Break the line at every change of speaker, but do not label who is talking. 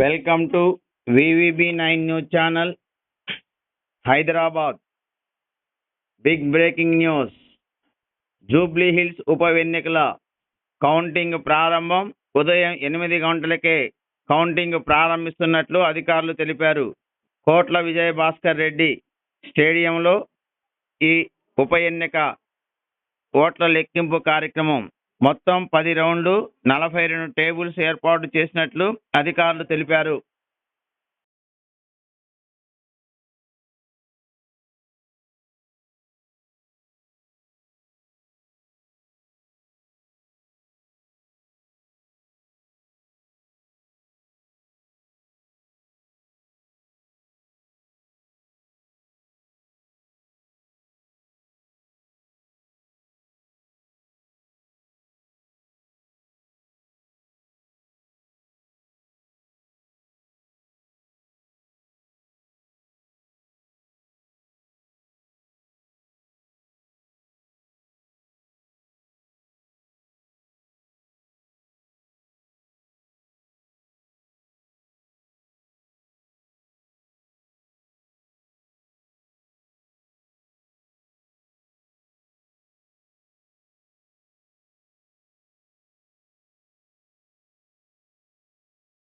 Welcome to VVB nine news channel Hyderabad. Big breaking news Jubilee Hills ఉప ఎన్నికల counting ప్రారంభం ఉదయం ఎనిమిది గంటలకే కౌంటింగ్ ప్రారంభిస్తున్నట్లు అధికారులు తెలిపారు. కోట్ల విజయ భాస్కర్ రెడ్డి స్టేడియంలో ఈ ఉప ఎన్నిక ఓట్ల లెక్కింపు కార్యక్రమం మొత్తం పది రౌండ్లు నలభై రెండు టేబుల్స్ ఏర్పాటు చేసినట్లు అధికారులు తెలిపారు.